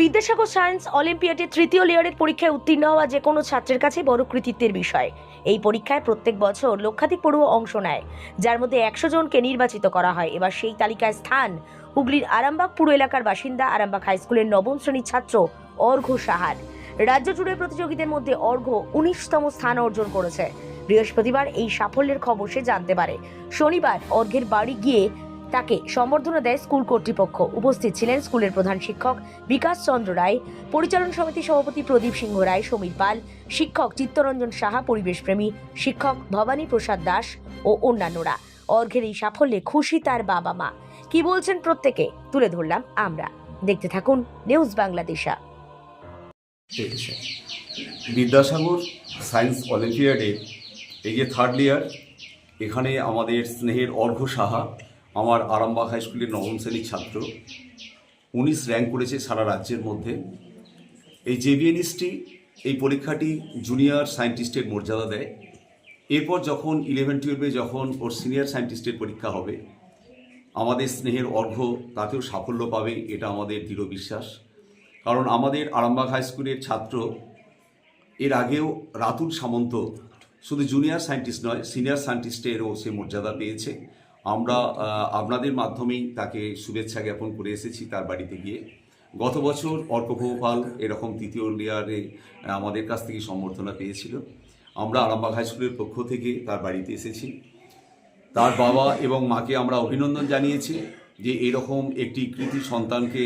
Vidyasagar science অলিম্পিয়াডে তৃতীয় লেয়ারের পরীক্ষায় উত্তীর্ণ হওয়া যে কোনো ছাত্রের কাছে বড় কৃতিত্বের বিষয়। এই পরীক্ষায় প্রত্যেক বছর লক্ষাধিক পড়ুয়া অংশ নেয়, যার মধ্যে একশো জনকে নির্বাচিত করা হয়। এবার সেই তালিকায় স্থান হুগলির আরামবাগ পুরো এলাকার বাসিন্দা, আরামবাগ হাই স্কুলের নবম শ্রেণির ছাত্র অর্ঘ্য সাহার। রাজ্য জুড়ে প্রতিযোগীদের মধ্যে অর্ঘ্য উনিশতম স্থান অর্জন করেছে। বৃহস্পতিবার এই সাফল্যের খবর সে জানতে পারে। শনিবার অর্ঘ্যের বাড়ি গিয়ে তাকে সম্বর্ধনা দেয় স্কুল কর্তৃপক্ষ। উপস্থিত ছিলেন স্কুলের প্রধান শিক্ষক বিকাশ চন্দ্র রায়, পরিচালন সমিতি সভাপতি প্রদীপ সিংহ রায়, সমীর পাল, শিক্ষক চিত্তরঞ্জন সাহা, পরিবেশপ্রেমী শিক্ষক ভবানী প্রসাদ দাস ও অন্যান্যরা। অর্ঘের এই সাফল্যে খুশি তার বাবা মা। কি বলছেন প্রত্যেকে? তুলে ধরলাম আমরা। দেখতে থাকুন নিউজ বাংলাদেশা। বিদ্যাসাগর সায়েন্স অলিম্পিয়াডে এই যে থার্ড ইয়ার এখানে আমাদের স্নেহের অর্ঘ্য সাহা আমার আরামবাগ হাই স্কুলের নবম শ্রেণির ছাত্র। উনিশ র্যাঙ্ক করেছে সারা রাজ্যের মধ্যে। এই জেবিএনএসটি এই পরীক্ষাটি জুনিয়র সায়েন্টিস্টের মর্যাদা দেয়। এরপর যখন ইলেভেন টুয়েলভে যখন ওর সিনিয়র সায়েন্টিস্টের পরীক্ষা হবে, আমাদের স্নেহের অর্ঘ্য তাতেও সাফল্য পাবে, এটা আমাদের দৃঢ় বিশ্বাস। কারণ আমাদের আরামবাগ হাই স্কুলের ছাত্র, এর আগেও রাতুল সামন্ত শুধু জুনিয়র সায়েন্টিস্ট নয় সিনিয়র সায়েন্টিস্টেরও সে মর্যাদা পেয়েছে। আমরা আপনাদের মাধ্যমেই তাকে শুভেচ্ছা জ্ঞাপন করে এসেছি তার বাড়িতে গিয়ে। গত বছর অর্ক ভোপাল এরকম তৃতীয় লেয়ারে আমাদের কাছ থেকে সম্বর্ধনা পেয়েছিল। আমরা আরামবাগ হাই স্কুলের পক্ষ থেকে তার বাড়িতে এসেছি। তার বাবা এবং মাকে আমরা অভিনন্দন জানিয়েছি যে এরকম একটি কৃতি সন্তানকে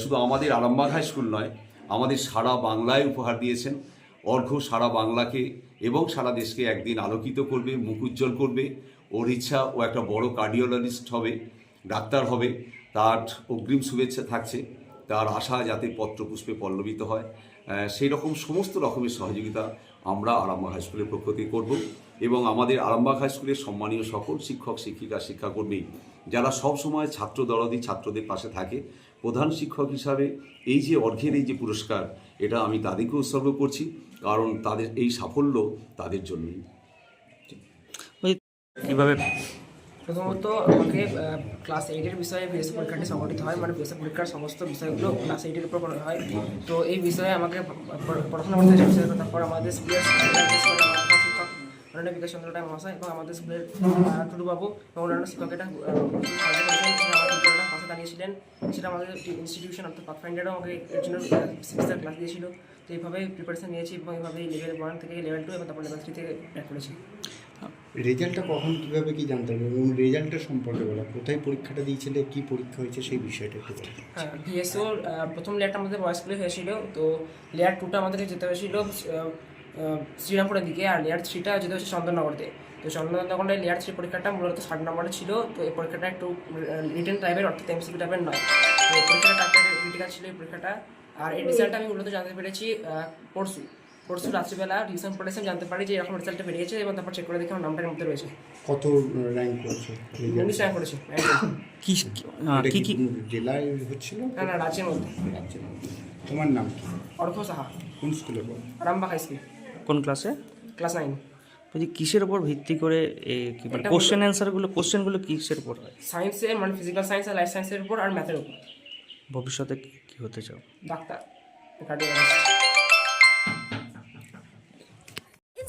শুধু আমাদের আরামবাগ হাই স্কুল নয়, আমাদের সারা বাংলায় উপহার দিয়েছেন। অর্ঘ সারা বাংলাকে এবং সারা দেশকে একদিন আলোকিত করবে, মুখ উজ্জ্বল করবে। ওর ইচ্ছা, ও একটা বড় কার্ডিওলজিস্ট হবে, ডাক্তার হবে, তার অগ্রিম শুভেচ্ছা থাকছে, তার আশা যাতে পত্রপুষ্পে পল্লবিত হয়। সেই রকম সমস্ত রকমের সহযোগিতা আমরা আরামবাগ হাই স্কুলের পক্ষ থেকে করব এবং আমাদের আরামবাগ হাই স্কুলের সম্মানীয় সকল শিক্ষক, শিক্ষিকা, শিক্ষাকর্মী যারা সব সময় ছাত্র দরদি, ছাত্রদের পাশে থাকে, প্রধান শিক্ষক হিসাবে এই যে অর্ঘের এই যে পুরস্কার, এটা আমি তাদেরকে উৎসর্গ করছি, কারণ তাদের এই সাফল্য তাদের জন্যই। কীভাবে? প্রথমত আমাকে ক্লাস এইটের বিষয়ে বিএসসি পরীক্ষাটি সংগঠিত হয় মানে বিএসসি পরীক্ষার সমস্ত বিষয়গুলো ক্লাস এইটের উপর করা হয়। তো এই বিষয়ে আমাকে পড়াশোনা করতে বিষয় তারপর আমাদের স্কুলের শিক্ষক বিকাশ চন্দ্র রায় মহাশয় এবং আমাদের স্কুলের আহ, টুডুবাবু এবং অন্যান্য শিক্ষক এটা পাশে দাঁড়িয়েছিলেন। সেটা আমাদের ইনস্টিটিউশন অর্থাৎ পাথফাইন্ডারও আমাকে এর জন্য সিক্সটার ক্লাস দিয়েছিল। তো এইভাবে প্রিপারেশন নিয়েছি এবং এইভাবে লেভেল ওয়ান থেকে লেভেল টু এবং তারপর লেভেল থ্রি থেকে করেছি। রেজাল্টটা কখন, কীভাবে কি জানতে হবে এবং রেজাল্টটা সম্পর্কে বলা। কোথায় পরীক্ষাটা দিয়েছিলে, কি পরীক্ষা হয়েছে, সেই বিষয়টা একটু বলো। হ্যাঁ ভিএসও প্রথম লেয়ারটা আমাদের বয়েস স্কুলে হয়েছিল, তো লেয়ার টুটা আমাদেরকে যেতে হয়েছিল শ্রীরামপুরের দিকে, আর লেয়ার থ্রিটা যেতে হয়েছে চন্দননগরতে। তো চন্দননগরের লেয়ার থ্রি পরীক্ষাটা মূলত ষাট নম্বরে ছিল, তো এই পরীক্ষাটা একটু রিটেন টাইপের অর্থাৎ এমসিকিউ টাইপের নয়। তো পরীক্ষাটা টাইপের ক্রিটিক্যাল ছিল এই পরীক্ষাটা। আর এই রেজাল্টটা আমি মূলত জানতে পেরেছি পরশু। পরশু রাত্রিবেলা রিভিশন পড়েছে জানতে পারি যে এরকম রেজাল্টটা বেরিয়েছে এবং তারপর চেক করে দেখে আমার নামটার মধ্যে রয়েছে। কত র্যাঙ্ক করেছে? উনিশ র্যাঙ্ক করেছে কি কি কি জেলায় হচ্ছিল? না না রাজ্যের মধ্যে। তোমার নাম কি? অর্ঘ সাহা। কোন স্কুলে পড়ো? রামবাগ হাই স্কুল কোন ক্লাসে ক্লাস নাইন বলছি কিসের উপর ভিত্তি করে এ, কি মানে কোশ্চেন অ্যান্সারগুলো কোশ্চেনগুলো কিসের উপর হয়? সায়েন্সে মানে ফিজিক্যাল সায়েন্স আর লাইফ সায়েন্সের উপর আর ম্যাথের উপর। ভবিষ্যতে কি- কি হতে চাও? ডাক্তার